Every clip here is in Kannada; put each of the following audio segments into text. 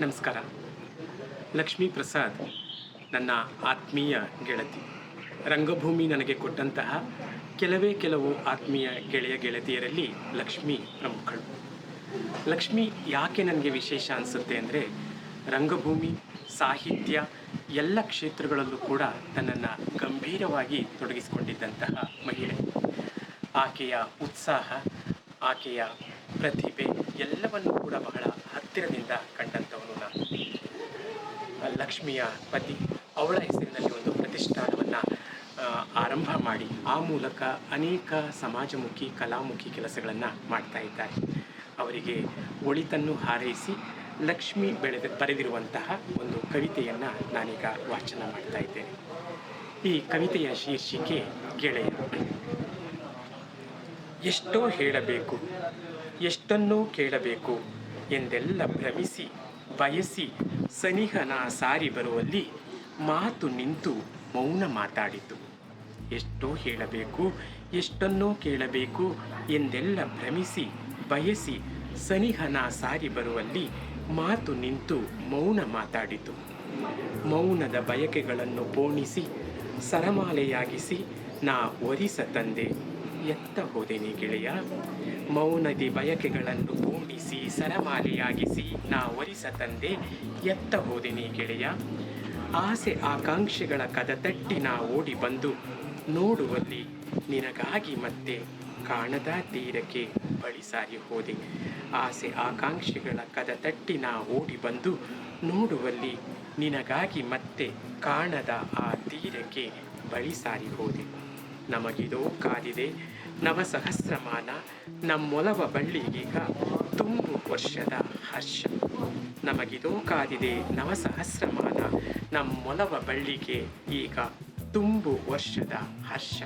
ನಮಸ್ಕಾರ. ಲಕ್ಷ್ಮೀ ಪ್ರಸಾದ್, ನನ್ನ ಆತ್ಮೀಯ ಗೆಳತಿ. ರಂಗಭೂಮಿ ನನಗೆ ಕೊಟ್ಟಂತಹ ಕೆಲವೇ ಕೆಲವು ಆತ್ಮೀಯ ಗೆಳೆಯ ಗೆಳತಿಯರಲ್ಲಿ ಲಕ್ಷ್ಮಿ ಪ್ರಮುಖಳು. ಲಕ್ಷ್ಮಿ ಯಾಕೆ ನನಗೆ ವಿಶೇಷ ಅನಿಸುತ್ತೆ ಅಂದರೆ, ರಂಗಭೂಮಿ, ಸಾಹಿತ್ಯ ಎಲ್ಲ ಕ್ಷೇತ್ರಗಳಲ್ಲೂ ಕೂಡ ತನ್ನನ್ನು ಗಂಭೀರವಾಗಿ ತೊಡಗಿಸಿಕೊಂಡಿದ್ದಂತಹ ಮಹಿಳೆ. ಆಕೆಯ ಉತ್ಸಾಹ, ಆಕೆಯ ಪ್ರತಿಭೆ ಎಲ್ಲವನ್ನು ಕೂಡ ಬಹಳ ಹತ್ತಿರದಿಂದ ಕಂಡಂಥವನು ನಾನು. ಲಕ್ಷ್ಮಿಯ ಪತಿ, ಅವಳ ಹೆಸರಿನಲ್ಲಿ ಒಂದು ಪ್ರತಿಷ್ಠಾನವನ್ನು ಆರಂಭ ಮಾಡಿ, ಆ ಮೂಲಕ ಅನೇಕ ಸಮಾಜಮುಖಿ, ಕಲಾಮುಖಿ ಕೆಲಸಗಳನ್ನು ಮಾಡ್ತಾ ಇದ್ದಾರೆ. ಅವರಿಗೆ ಒಳಿತನ್ನು ಹಾರೈಸಿ, ಲಕ್ಷ್ಮಿ ಬೆಳೆದ, ಬರೆದಿರುವಂತಹ ಒಂದು ಕವಿತೆಯನ್ನು ನಾನೀಗ ವಾಚನ ಮಾಡ್ತಾ ಇದ್ದೇನೆ. ಈ ಕವಿತೆಯ ಶೀರ್ಷಿಕೆ ಗೆಳೆಯ. ಎಷ್ಟೋ ಹೇಳಬೇಕು, ಎಷ್ಟನ್ನೋ ಕೇಳಬೇಕು ಎಂದೆಲ್ಲ ಭ್ರಮಿಸಿ, ಬಯಸಿ ಸನಿಹನ ಸಾರಿ ಬರುವಲ್ಲಿ ಮಾತು ನಿಂತು ಮೌನ ಮಾತಾಡಿತು. ಎಷ್ಟೋ ಹೇಳಬೇಕು, ಎಷ್ಟನ್ನೋ ಕೇಳಬೇಕು ಎಂದೆಲ್ಲ ಭ್ರಮಿಸಿ, ಬಯಸಿ ಸನಿಹನ ಸಾರಿ ಬರುವಲ್ಲಿ ಮಾತು ನಿಂತು ಮೌನ ಮಾತಾಡಿತು. ಮೌನದ ಬಯಕೆಗಳನ್ನು ಪೋಣಿಸಿ, ಸರಮಾಲೆಯಾಗಿಸಿ ನಾ ಒರಿಸ ತಂದೆ. ಎತ್ತ ಹೋದೆನಿ ಗೆಳೆಯ ಮೌನದಿ ಬಯಕೆಗಳನ್ನು ಓಡಿಸಿ ಸರಮಾಲೆಯಾಗಿಸಿ ನಾ ಒರಿಸ ತಂದೆ ಎತ್ತ ಹೋದೆನಿ ಗೆಳೆಯ ಆಸೆ ಆಕಾಂಕ್ಷೆಗಳ ಕದ ತಟ್ಟಿ ನಾ ಓಡಿ ಬಂದು ನೋಡುವಲ್ಲಿ ನಿನಗಾಗಿ ಮತ್ತೆ ಕಾಣದ ತೀರಕ್ಕೆ ಬಳಿ ಸಾರಿ ಹೋದೆ. ಆಸೆ ಆಕಾಂಕ್ಷೆಗಳ ಕದ ತಟ್ಟಿ ನಾ ಓಡಿ ಬಂದು ನೋಡುವಲ್ಲಿ ನಿನಗಾಗಿ ಮತ್ತೆ ಕಾಣದ ಆ ತೀರಕ್ಕೆ ಬಳಿ ಸಾರಿ ಹೋದೆ. ನಮಗಿದೋ ಕಾದಿದೆ ನವಸಹಸ್ರಮಾನ ನಮ್ಮೊಲವ ಬಳ್ಳಿಗೀಗ ತುಂಬು ವರ್ಷದ ಹರ್ಷ. ನಮಗಿದೋ ಕಾದಿದೆ ನವಸಹಸ್ರಮಾನ ನಮ್ಮೊಲವ ಬಳ್ಳಿಗೆ ಈಗ ತುಂಬು ವರ್ಷದ ಹರ್ಷ.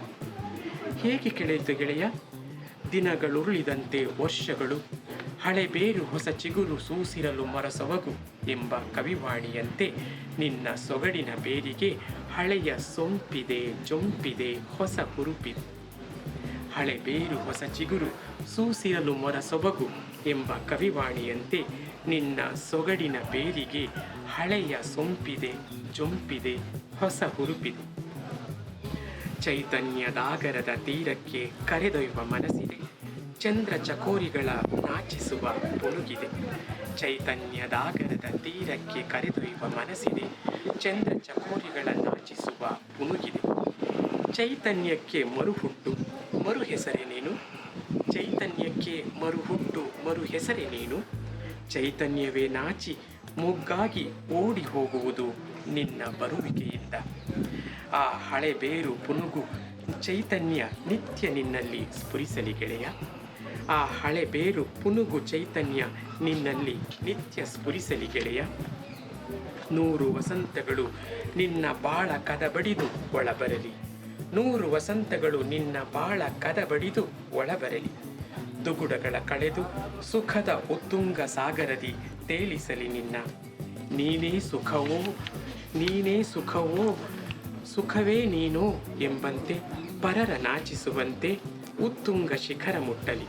ಹೇಗೆ ಕೆಳೆಯಿತು ಗೆಳೆಯ? ದಿನಗಳುರುಳಿದಂತೆ ವರ್ಷಗಳು, ಹಳೆ ಬೇರು ಹೊಸ ಚಿಗುರು ಸೂಸಿರಲು ಮರಸೊಗು ಎಂಬ ಕವಿವಾಣಿಯಂತೆ ನಿನ್ನ ಸೊಗಡಿನ ಬೇರಿಗೆ ಹಳೆಯ ಸೊಂಪಿದೆ ಜೊಂಪಿದೆ ಹೊಸ ಹುರುಪಿದೆ. ಹಳೆ ಬೇರು ಹೊಸ ಚಿಗುರು, ಸೂಸಿರಲು ಮೊರ ಸೊಬಗು ಎಂಬ ಕವಿವಾಣಿಯಂತೆ ನಿನ್ನ ಸೊಗಡಿನ ಬೇರಿಗೆ ಹಳೆಯ ಸೊಂಪಿದೆ, ಜೊಂಪಿದೆ, ಹೊಸ ಹುರುಪಿದೆ. ಚೈತನ್ಯದಾಗರದ ತೀರಕ್ಕೆ ಕರೆದೊಯ್ಯುವ ಮನಸ್ಸಿದೆ, ಚಂದ್ರ ಚಕೋರಿಗಳ ನಾಚಿಸುವ ಪುಳುಗಿದೆ ಚೈತನ್ಯದಾಗರದ ತೀರಕ್ಕೆ ಕರೆದೊಯ್ಯುವ ಮನಸ್ಸಿದೆ, ಚಂದ್ರ ಚಕೋರಿಗಳ ನಾಚಿಸುವ ಪುನುಗಿದೆ ಚೈತನ್ಯಕ್ಕೆ ಮರುಹುಟ್ಟು ಮರು ಹೆಸರೇ ನೀನು? ಚೈತನ್ಯಕ್ಕೆ ಮರು ಹೆಸರೇ ನೀನು? ಚೈತನ್ಯವೇ ನಾಚಿ ಮುಗ್ಗಾಗಿ ಓಡಿ ಹೋಗುವುದು ನಿನ್ನ ಬರುವಿಕೆಯಿಂದ. ಆ ಹಳೆ ಬೇರು ಪುನುಗು ಚೈತನ್ಯ ನಿತ್ಯ ನಿನ್ನಲ್ಲಿ ಸ್ಫುರಿಸಲಿ ಗೆಳೆಯ. ಆ ಹಳೆ ಬೇರು ಪುನುಗು ಚೈತನ್ಯ ನಿನ್ನಲ್ಲಿ ನಿತ್ಯ ಸ್ಫುರಿಸಲಿ ಗೆಳೆಯ. ನೂರು ವಸಂತಗಳು ನಿನ್ನ ಬಾಳ ಕದಬಡಿದು ಒಳಬರಲಿ. ನೂರು ವಸಂತಗಳು ನಿನ್ನ ಬಾಳ ಕದಬಡಿದು ಒಳಬರಲಿ. ದುಗುಡಗಳ ಕಳೆದು ಸುಖದ ಉತ್ತುಂಗ ಸಾಗರದಿ ತೇಲಿಸಲಿ ನಿನ್ನ. ನೀನೇ ಸುಖವೋ ನೀನೇ ಸುಖವೋ, ಸುಖವೇ ನೀನೋ ಎಂಬಂತೆ ಪರರ ನಾಚಿಸುವಂತೆ ಉತ್ತುಂಗ ಶಿಖರ ಮುಟ್ಟಲಿ.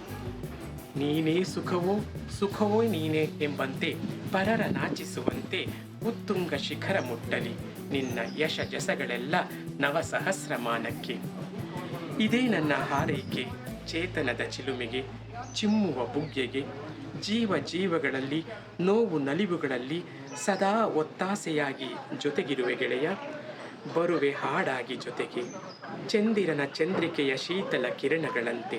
ನೀನೇ ಸುಖವೋ ಸುಖವೋ ನೀನೇ ಎಂಬಂತೆ ಪರರ ನಾಚಿಸುವಂತೆ ಉತ್ತುಂಗ ಶಿಖರ ಮುಟ್ಟಲಿ. ನಿನ್ನ ಯಶ ಜಸಗಳೆಲ್ಲ ನವಸಹಸ್ರಮಾನಕ್ಕೆ. ಇದೇ ನನ್ನ ಹಾರೈಕೆ. ಚೇತನದ ಚಿಲುಮೆಗೆ, ಚಿಮ್ಮುವ ಬುಗ್ಗೆಗೆ. ಜೀವ ಜೀವಗಳಲ್ಲಿ, ನೋವು ನಲಿವುಗಳಲ್ಲಿ ಸದಾ ಒತ್ತಾಸೆಯಾಗಿ ಜೊತೆಗಿರುವೆ ಗೆಳೆಯ. ಬರುವೆ ಹಾಡಾಗಿ ಜೊತೆಗೆ. ಚಂದಿರನ ಚಂದ್ರಿಕೆಯ ಶೀತಲ ಕಿರಣಗಳಂತೆ.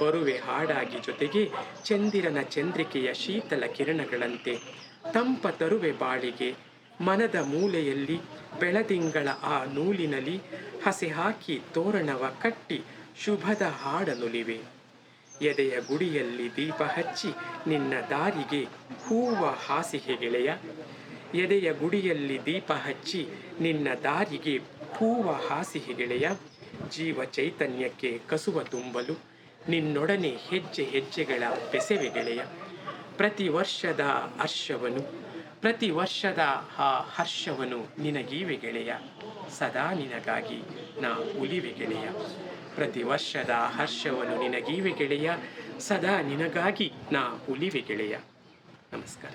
ಬರುವೆ ಹಾಡಾಗಿ ಜೊತೆಗೆ ಚಂದಿರನ ಚಂದ್ರಿಕೆಯ ಶೀತಲ ಕಿರಣಗಳಂತೆ. ತಂಪ ತರುವೆ ಬಾಳಿಗೆ, ಮನದ ಮೂಲೆಯಲ್ಲಿ ಬೆಳದಿಂಗಳ ಆ ನೂಲಿನಲ್ಲಿ ಹಸೆ ಹಾಕಿ ತೋರಣವ ಕಟ್ಟಿ ಶುಭದ ಹಾಡನುಲಿವೆ. ಎದೆಯ ಗುಡಿಯಲ್ಲಿ ದೀಪ ಹಚ್ಚಿ ನಿನ್ನ ದಾರಿಗೆ ಹೂವ ಹಾಸಿಗೆ ಗೆಳೆಯ. ಎದೆಯ ಗುಡಿಯಲ್ಲಿ ದೀಪ ಹಚ್ಚಿ ನಿನ್ನ ದಾರಿಗೆ ಹೂವ ಹಾಸಿಗೆ ಗೆಳೆಯ. ಜೀವ ಚೈತನ್ಯಕ್ಕೆ ಕಸುವ ತುಂಬಲು ನಿನ್ನೊಡನೆ ಹೆಜ್ಜೆ ಹೆಜ್ಜೆಗಳ ಬೆಸೆವೆ ಗೆಳೆಯ. ಪ್ರತಿ ವರ್ಷದ ಹರ್ಷವನು, ಪ್ರತಿ ವರ್ಷದ ಆ ಹರ್ಷವನು ನಿನಗೀವೆ ಗೆಳೆಯ, ಸದಾ ನಿನಗಾಗಿ ನಾ ಉಳಿವೆ ಗೆಳೆಯ. ಪ್ರತಿ ವರ್ಷದ ಹರ್ಷವನು ನಿನಗೀವೆ ಗೆಳೆಯ, ಸದಾ ನಿನಗಾಗಿ ನಾ ಉಳಿವೆ ಗೆಳೆಯ. ನಮಸ್ಕಾರ.